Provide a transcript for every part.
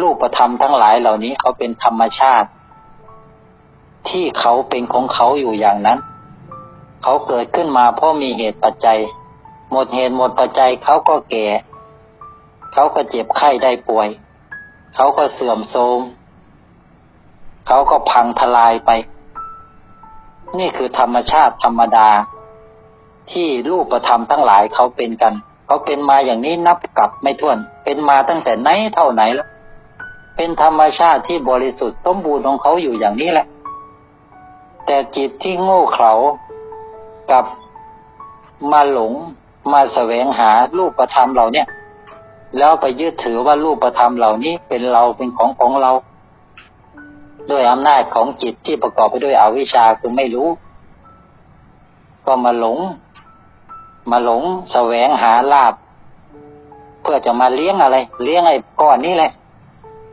รูปธรรมทั้งหลายเหล่านี้เขาเป็นธรรมชาติ ที่เขาเป็นของเขาอยู่อย่างนั้น เขาเกิดขึ้นมาเพราะมีเหตุปัจจัย หมดเหตุหมดปัจจัยเขาก็แก่ เขาก็เจ็บไข้ได้ป่วย เขาก็เสื่อมโทรมเขาก็พังทลายไป นี่คือธรรมชาติธรรมดา ที่รูปธรรมทั้งหลายเขาเป็นกัน เขาเป็นมาอย่างนี้นับกลับไม่ถ้วน เป็นมาตั้งแต่ไหนเท่าไหนแล้ว เป็นธรรมชาติที่บริสุทธิ์สมบูรณ์ของเขาอยู่อย่างนี้แหละ แต่จิตที่โง่เขลากับมาหลงมาแสวงหารูปธรรมเหล่าเนี้ยแล้วไปยึดถือว่ารูปธรรมเหล่านี้เป็นเราเป็นของของเรา ด้วยอำนาจของจิตที่ประกอบไปด้วยอวิชชาคือไม่รู้ ก็มาหลง มาหลงแสวงหาลาบ เพื่อจะมาเลี้ยงอะไร เลี้ยงไอ้ก้อนนี้แหละ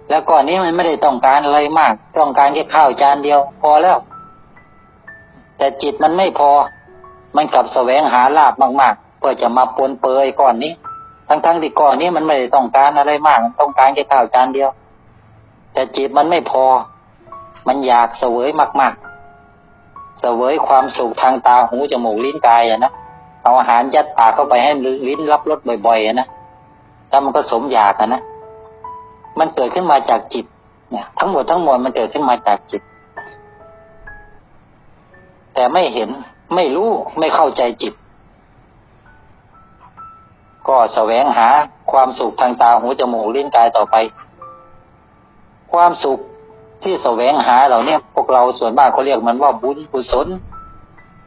แล้วก้อนนี้มันไม่ได้ต้องการอะไรมาก ต้องการแค่ข้าวจานเดียวพอแล้ว แต่จิตมันไม่พอ มันกลับแสวงหาลาบมาก ๆ เพื่อจะมาปนเปื้อยก้อนนี้ ทั้งๆที่ก้อนนี้มันไม่ได้ต้องการอะไรมาก มันต้องการแค่ข้าวจานเดียว แต่จิตมันไม่พอ มันอยากเสวยมาก ๆ เสวยความสุขทางตาหูจมูกลิ้นกายอะนะเอาอาหารยัดปากเข้าไปให้ลิ้นรับรสบ่อยๆอะนะแล้วมันก็สมอยากอะนะ มันเกิดขึ้นมาจากจิตเนี่ย ทั้งหมดทั้งมวลมันเกิดขึ้นมาจากจิต แต่ไม่เห็นไม่รู้ไม่เข้าใจจิต ก็แสวงหาความสุขทางตาหูจมูกลิ้นกายต่อไป ความสุขที่แสวงหาเหล่านี้พวกเราส่วนมากเขาเรียกมันว่าบุญกุศล